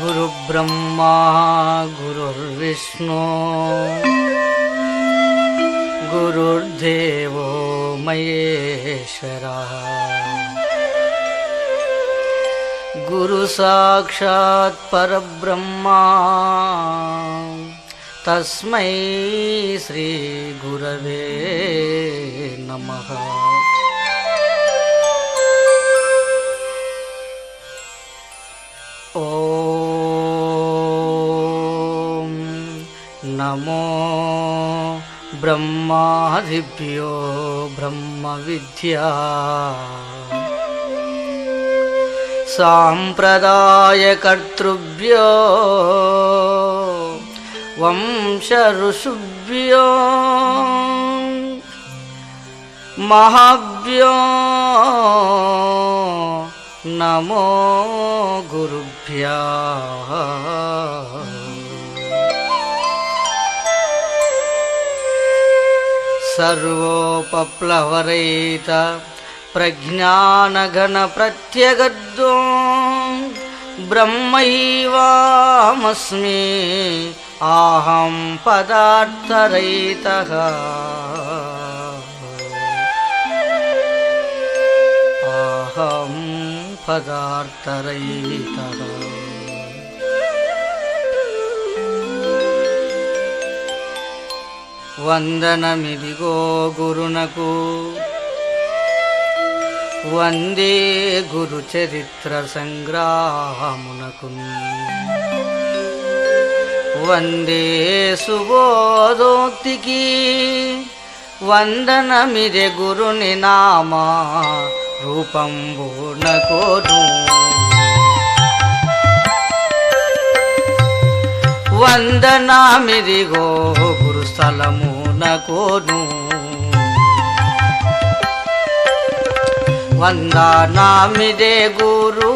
गुरुब्रह्मा गुरुर्विष्णु गुरुर्देवो मयेश्वर। गुरुसाक्षात् परब्रह्मा। तस्मै श्रीगुरवे नमः। ॐ नमो ब्रह्मादिभ्यो ब्रह्मविद्या साम्प्रदायकर्तृभ्यो वंशऋषुभ्यो महाभ्यो नमो गुरुभ्या। सर्वोपप्लवरहित प्रज्ञानघनप्रत्यगद्वो ब्रह्मैवाहमस्मि अहं पदार्तरयितः अहं पदार्तरयितः वन्दनमिदि गो गुरुनकु। వందే గురు చరిత్ర సంగ్రామునకు వందే సుబోధోక్తికి వందనమిరే గురుని నామా రూపంబునకోను. వందనామిదిగో గురు స్థలమునకోను వందనామిదే గురు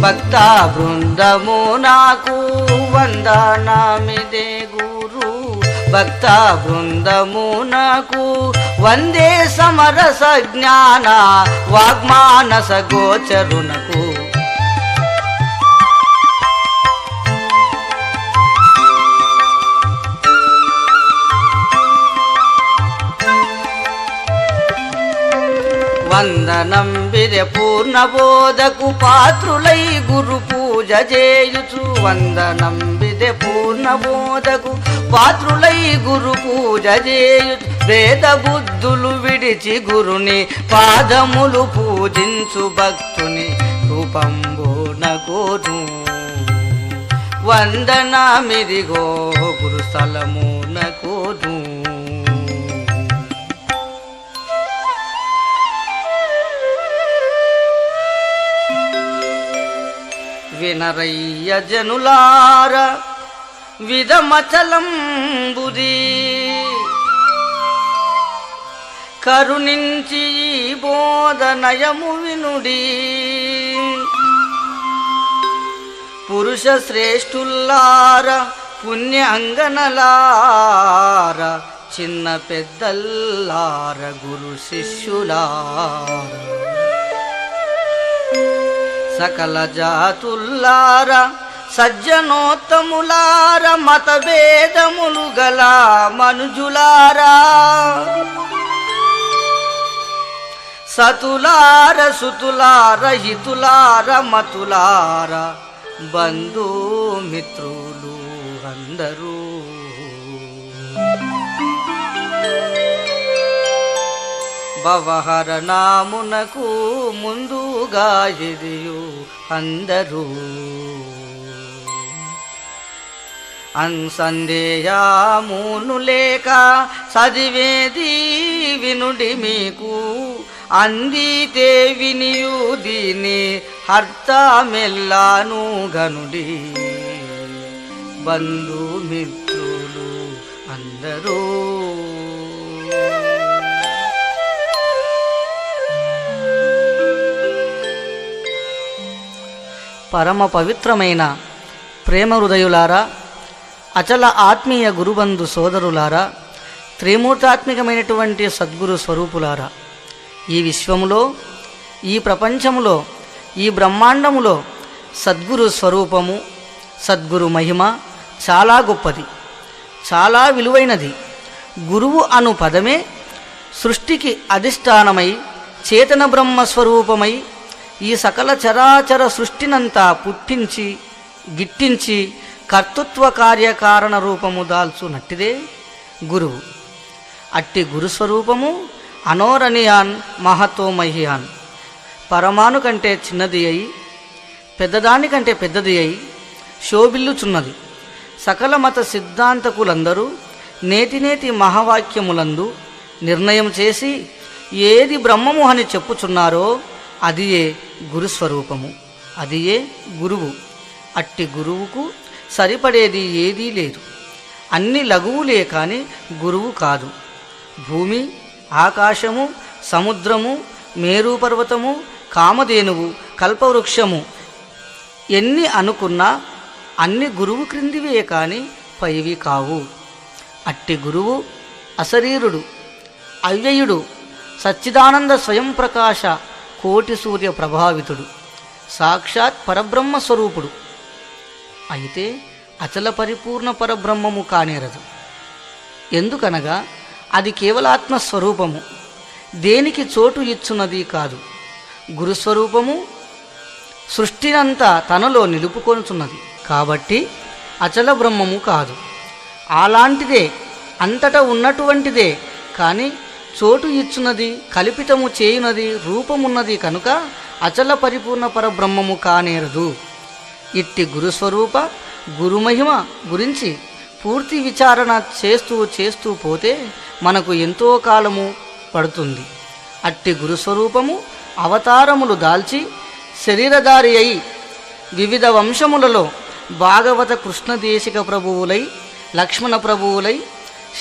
భక్త బృందము నాకు. వందనామిదే గురు భక్త బృందము నాకు. వందే సమరస జ్ఞాన వాగ్మానస గోచరునకు. వందనం పూర్ణ పూర్ణబోధకు పాత్రులై గురు పూజ చేయుచు. వందనం పూర్ణ పూర్ణబోధకు పాత్రులై గురు పూజ చేయుచు. వేద బుద్ధులు విడిచి గురుని పాదములు పూజించు భక్తుని రూపంబోనగోను వందనామిదిగో గురు స్థలమునగోను వినరయ్య జనులార విధమచలంబుది. కరుణించి బోధనయము వినుడి. పురుష శ్రేష్ఠుల్లార పుణ్య అంగనలార చిన్న పెద్దల్లార గురు శిష్యులార. సకల జాతుల్లార సజ్జనోత్తములార మతభేదములు గల మనుజులారా. సతులార సుతులార హితులార మతులార బంధు మిత్రులు అందరూ. భవహర నామునకు ముందుగా ఎదియు అందరూ. అన్సందేయామును లేక చదివేది వినుడి మీకు. అందితే వినియు దీని అర్థమెల్లాను గనుడి బంధుమిత్రులు అందరూ. పరమ పవిత్రమైన ప్రేమ హృదయులారా అచల ఆత్మీయ గురుబంధు సోదరులారా త్రిమూర్తాత్మికమైనటువంటి సద్గురు స్వరూపులారా ఈ విశ్వములో ఈ ప్రపంచములో ఈ బ్రహ్మాండములో సద్గురు స్వరూపము సద్గురు మహిమ చాలా గొప్పది చాలా విలువైనది. గురువు అను పదమే సృష్టికి అధిష్టానమై చేతన బ్రహ్మ స్వరూపమై ఈ సకల చరాచర సృష్టినంతా పుట్టించి గిట్టించి కర్తృత్వ కార్యకారణ రూపము దాల్చునట్టిదే గురువు. అట్టి గురుస్వరూపము అనోరణియాన్ మహతో మహియాన్ పరమాణు కంటే చిన్నది అయి పెద్దదానికంటే పెద్దది అయి శోభిల్లుచున్నది. సకల మత సిద్ధాంతకులందరూ నేటి నేటి మహావాక్యములందు నిర్ణయం చేసి ఏది బ్రహ్మము అని చెప్పుచున్నారో అదియే గురుస్వరూపము అదియే గురువు. అట్టి గురువుకు సరిపడేది ఏదీ లేదు. అన్ని లఘువులే కానీ గురువు కాదు. భూమి ఆకాశము సముద్రము మేరుపర్వతము కామధేనువు కల్పవృక్షము ఎన్ని అనుకున్నా అన్ని గురువు క్రిందివే కానీ పైవి కావు. అట్టి గురువు అశరీరుడు అవ్యయుడు సచ్చిదానంద స్వయం ప్రకాశ కోటి సూర్య ప్రభావితుడు సాక్షాత్ పరబ్రహ్మ స్వరూపుడు. అయితే అచల పరిపూర్ణ పరబ్రహ్మము కానేరదు ఎందుకనగా అది కేవలాత్మస్వరూపము దేనికి చోటు ఇచ్చున్నది కాదు. గురుస్వరూపము సృష్టినంతా తనలో నిలుపుకొనుచున్నది. కాబట్టి అచల బ్రహ్మము కాదు. అలాంటిదే అంతటా ఉన్నటువంటిదే కానీ చోటు ఇచ్చున్నది కల్పితము చేయునది రూపమున్నది కనుక అచల పరిపూర్ణ పరబ్రహ్మము కానేరదు. ఇట్టి గురుస్వరూప గురుమహిమ గురించి పూర్తి విచారణ చేస్తూ చేస్తూ పోతే మనకు ఎంతో కాలము పడుతుంది. అట్టి గురుస్వరూపము అవతారములు దాల్చి శరీరధారి అయి వివిధ వంశములలో భాగవత కృష్ణదేశిక ప్రభువులై లక్ష్మణ ప్రభువులై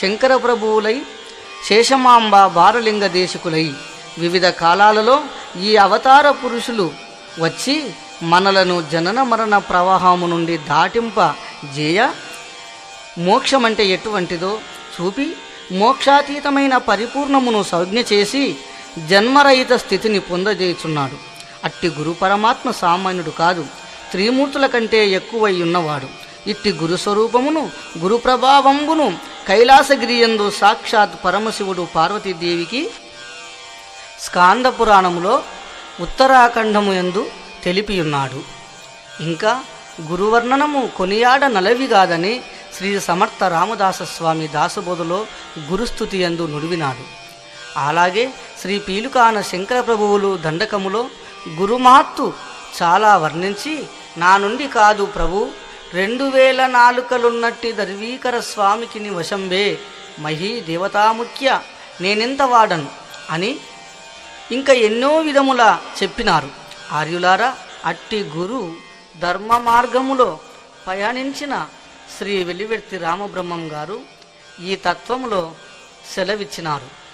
శంకర ప్రభువులై శేషమాంబ బారలింగ దేశకులై వివిధ కాలాలలో ఈ అవతార పురుషులు వచ్చి మనలను జనన మరణ ప్రవాహము నుండి దాటింప జేయ మోక్షమంటే ఎటువంటిదో చూపి మోక్షాతీతమైన పరిపూర్ణమును సంజ్ఞ చేసి జన్మరహిత స్థితిని పొందజేయుచున్నాడు. అట్టి గురు పరమాత్మ సామాన్యుడు కాదు త్రిమూర్తుల కంటే ఎక్కువై ఉన్నవాడు. ఇట్టి గురు స్వరూపమును గురు ప్రభావంబును కైలాసగిరియందు సాక్షాత్ పరమశివుడు పార్వతీదేవికి స్కాంద పురాణములో ఉత్తరాఖండము యందు తెలిపియున్నాడు. ఇంకా గురువర్ణనము కొనియాడ నలవిగాదని శ్రీ సమర్థ రామదాస స్వామి దాసబోధలో గురుస్థుతి యందు నుడివినాడు. అలాగే శ్రీ పీలుకాన శంకర ప్రభువులు దండకములో గురుమాత్తు చాలా వర్ణించి నా నుండి కాదు ప్రభు రెండు వేల నాలుకలున్నట్టి దర్వీకర స్వామికి ని వశంబే. మహీ దేవతాముఖ్య నేనెంత వాడను? అని ఇంకా ఎన్నో విధముల చెప్పినారు. ఆర్యులారా అట్టి గురు ధర్మ మార్గములో పయనించిన శ్రీ వెలివెర్తి రామబ్రహ్మం గారు ఈ తత్వములో సెలవిచ్చినారు.